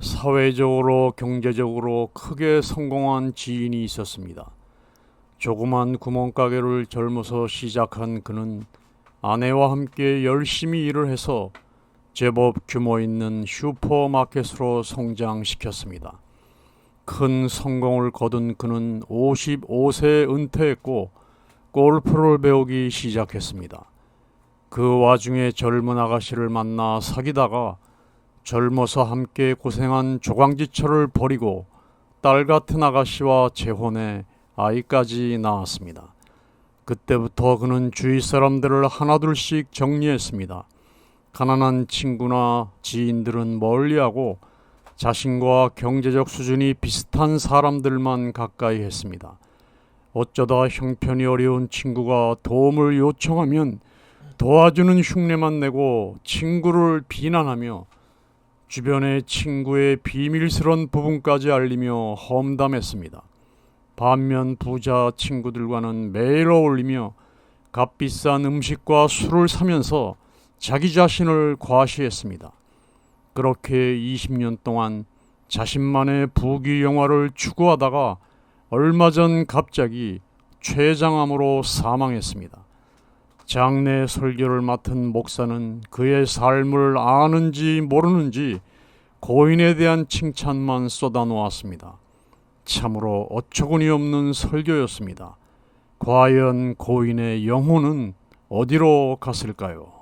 사회적으로 경제적으로 크게 성공한 지인이 있었습니다. 조그만 구멍가게를 젊어서 시작한 그는 아내와 함께 열심히 일을 해서 제법 규모 있는 슈퍼마켓으로 성장시켰습니다. 큰 성공을 거둔 그는 55세에 은퇴했고 골프를 배우기 시작했습니다. 그 와중에 젊은 아가씨를 만나 사귀다가 젊어서 함께 고생한 조광지철을 버리고 딸 같은 아가씨와 재혼해 아이까지 낳았습니다. 그때부터 그는 주위 사람들을 하나둘씩 정리했습니다. 가난한 친구나 지인들은 멀리하고 자신과 경제적 수준이 비슷한 사람들만 가까이 했습니다. 어쩌다 형편이 어려운 친구가 도움을 요청하면 도와주는 흉내만 내고 친구를 비난하며 주변의 친구의 비밀스런 부분까지 알리며 험담했습니다. 반면 부자 친구들과는 매일 어울리며 값비싼 음식과 술을 사면서 자기 자신을 과시했습니다. 그렇게 20년 동안 자신만의 부귀 영화를 추구하다가 얼마 전 갑자기 췌장암으로 사망했습니다. 장례 설교를 맡은 목사는 그의 삶을 아는지 모르는지 고인에 대한 칭찬만 쏟아놓았습니다. 참으로 어처구니 없는 설교였습니다. 과연 고인의 영혼은 어디로 갔을까요?